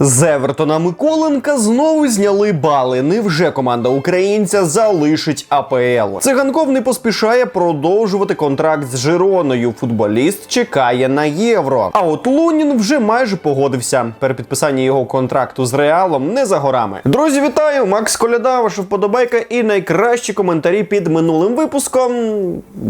З Евертона Миколенка знову зняли бали. Невже команда українця залишить АПЛ? Циганков не поспішає продовжувати контракт з Жироною. Футболіст чекає на євро. А от Лунін вже майже погодився. Перепідписання його контракту з Реалом не за горами. Друзі, вітаю! Макс Коляда, ваша вподобайка і найкращі коментарі під минулим випуском.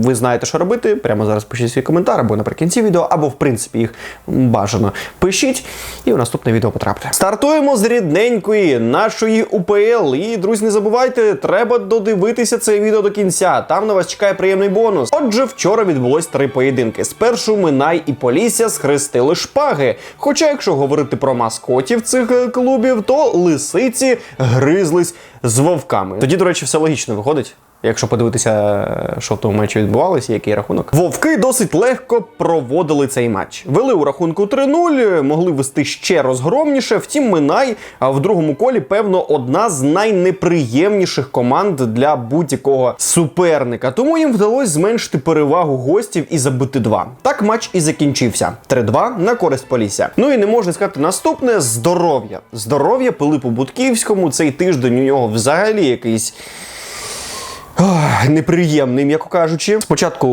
Ви знаєте, що робити. Прямо зараз пишіть свій коментар або наприкінці відео, або в принципі їх бажано пишіть. І у наступне відео потрапите. Стартуємо з рідненької нашої УПЛ. І, друзі, не забувайте, треба додивитися це відео до кінця. Там на вас чекає приємний бонус. Отже, вчора відбулось три поєдинки. Спершу Минай і Полісся схрестили шпаги. Хоча, якщо говорити про маскотів цих е, клубів, то лисиці гризлись з вовками. Тоді, до речі, все логічно виходить. Якщо подивитися, що в тому матчі відбувалося, який рахунок. Вовки досить легко проводили цей матч. Вели у рахунку 3-0, могли вести ще розгромніше. Втім, Минай в другому колі, певно, одна з найнеприємніших команд для будь-якого суперника. Тому їм вдалося зменшити перевагу гостів і забити два. Так матч і закінчився. 3-2 на користь Полісся. Ну і не можна сказати наступне здоров'я. Здоров'я Пилипу Будківському. Цей тиждень у нього взагалі якийсь. Ох, Неприємний, м'яко кажучи. Спочатку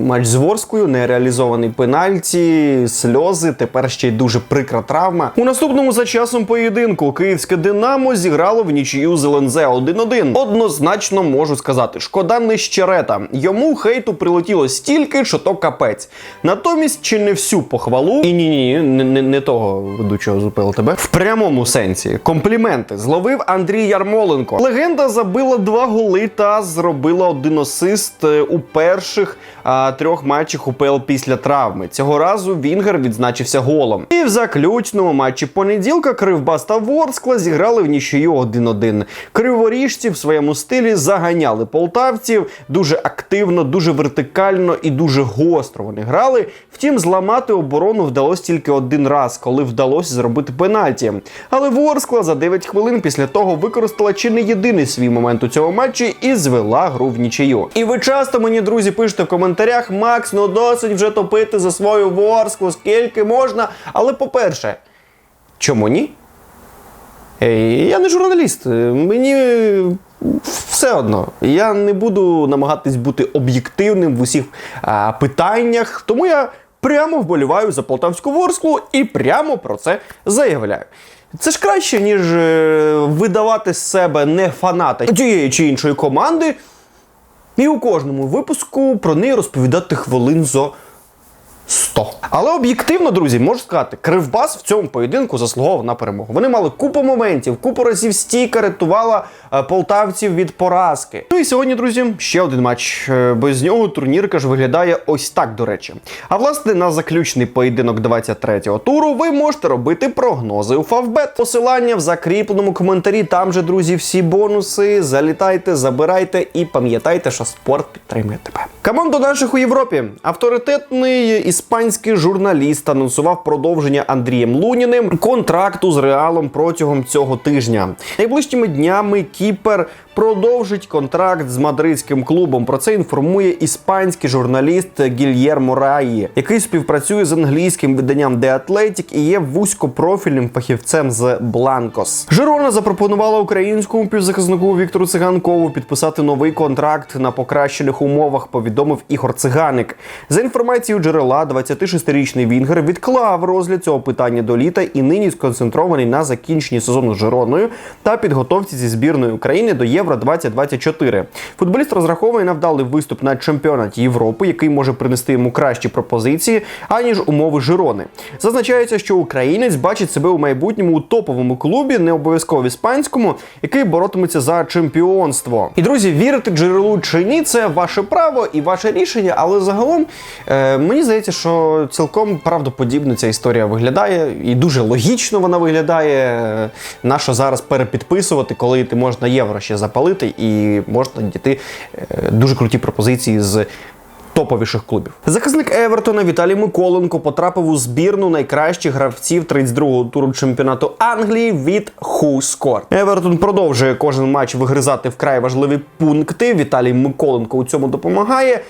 матч з Ворською, нереалізований пенальті, сльози. Тепер ще й дуже прикра травма. У наступному за часом поєдинку київське Динамо зіграло в нічию з ЛНЗ 1-1. Однозначно можу сказати, шкода не щерета. Йому хейту прилетіло стільки, що то капець. Натомість чи не всю похвалу, і ні, ні, не, не, того ведучого з УПЛ тебе в прямому сенсі. Компліменти зловив Андрій Ярмоленко. Легенда забила два голи та зробила один асист е, у перших а, трьох матчах УПЛ після травми. Цього разу Вінгер відзначився голом. І в заключному матчі понеділка Кривбас та Ворскла зіграли в нічию 1-1. Криворіжці в своєму стилі заганяли полтавців дуже активно, дуже вертикально і дуже гостро вони грали. Втім, зламати оборону вдалося тільки один раз, коли вдалося зробити пенальті. Але Ворскла за 9 хвилин після того використала чи не єдиний свій момент у цьому матчі і звела гру в нічию. І ви часто мені, друзі, пишете в коментарях: Макс, ну досить вже топити за свою Ворсклу, скільки можна. Але по-перше, чому ні? Я не журналіст. Мені все одно. Я не буду намагатись бути об'єктивним в усіх а, питаннях, тому я прямо вболіваю за полтавську ворсклу і прямо про це заявляю. Це ж краще, ніж е, видавати з себе не фаната тієї чи іншої команди, і у кожному випуску про неї розповідати хвилин зо 100. Але об'єктивно, друзі, можу сказати, Кривбас в цьому поєдинку заслуговував на перемогу. Вони мали купу моментів, купу разів стійка рятувала е, полтавців від поразки. Ну і сьогодні, друзі, ще один матч. Е, Без нього турнірка ж виглядає ось так, до речі. А власне, на заключний поєдинок 23-го туру ви можете робити прогнози у Фавбет. Посилання в закріпленому коментарі. Там же, друзі, всі бонуси. Залітайте, забирайте і пам'ятайте, що спорт підтримує тебе. Команду наших у Європі. Авторитетний іспанський журналіст анонсував продовження Андрієм Луніним контракту з Реалом протягом цього тижня. Найближчими днями Кіпер продовжить контракт з мадридським клубом. Про це інформує іспанський журналіст Гільєрмо Раї, який співпрацює з англійським виданням The Athletic і є вузькопрофільним фахівцем з Бланкос. Жирона запропонувала українському півзахиснику Віктору Циганкову підписати новий контракт на покращених умовах. Повідомив Ігор Циганик. За інформацією джерела, 26-річний Вінгер відклав розгляд цього питання до літа і нині сконцентрований на закінченні сезону з Жироною та підготовці зі збірної України до Євро 2024. Футболіст розраховує на вдалий виступ на чемпіонаті Європи, який може принести йому кращі пропозиції, аніж умови Жирони. Зазначається, що українець бачить себе у майбутньому у топовому клубі, не обов'язково в іспанському, який боротиметься за чемпіонство. І друзі, вірити джерелу чи ні, це ваше право і ваше рішення. Але загалом е, мені здається, що цілком правдоподібно ця історія виглядає, і дуже логічно вона виглядає. Нащо зараз перепідписувати, коли ти можеш на євро ще запалити, і можна дійти е, дуже круті пропозиції з. Топовіших клубів захисник Евертона Віталій Миколенко потрапив у збірну найкращих гравців 32-го туру чемпіонату Англії від Хускор. Евертон продовжує кожен матч вигризати вкрай важливі пункти. Віталій Миколенко у цьому допомагає.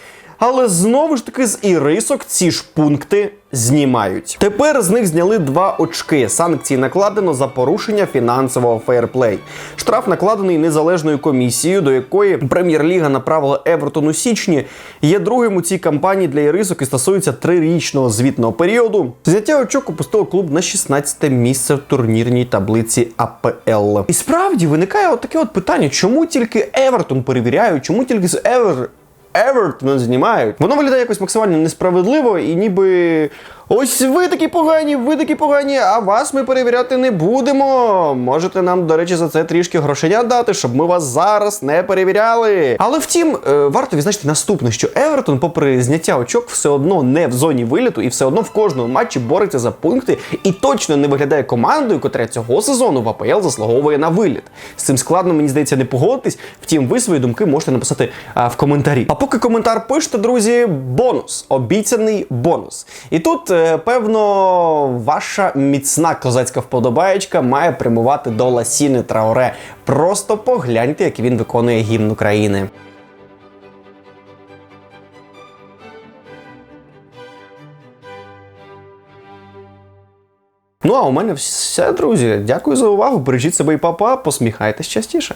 Але знову ж таки з ірисок ці ж пункти знімають. Тепер з них зняли два очки. Санкції накладено за порушення фінансового фейерплей. Штраф накладений незалежною комісією, до якої прем'єр-ліга направила Евертон у січні. Є другим у цій кампанії для ірисок і стосується трирічного звітного періоду. Зняття очок опустило клуб на 16 місце в турнірній таблиці АПЛ. І справді виникає от таке от питання: чому тільки Евертон перевіряють, чому тільки з Евер. Евертон знімають. Воно виглядає якось максимально несправедливо і ніби. Ось ви такі погані, ви такі погані, а вас ми перевіряти не будемо. Можете нам, до речі, за це трішки грошеня дати, щоб ми вас зараз не перевіряли. Але втім, е, варто відзначити наступне, що Евертон, попри зняття очок, все одно не в зоні виліту і все одно в кожному матчі бореться за пункти і точно не виглядає командою, котра цього сезону в АПЛ заслуговує на виліт. З цим складно, мені здається, не погодитись. Втім, ви свої думки можете написати в коментарі. Поки коментар пишете, друзі, бонус, обіцяний бонус. І тут, е, певно, ваша міцна козацька вподобаєчка має прямувати до Ласіни Траоре. Просто погляньте, як він виконує гімн України. Ну а у мене все, друзі. Дякую за увагу. Бережіть себе і папа, посміхайтесь частіше.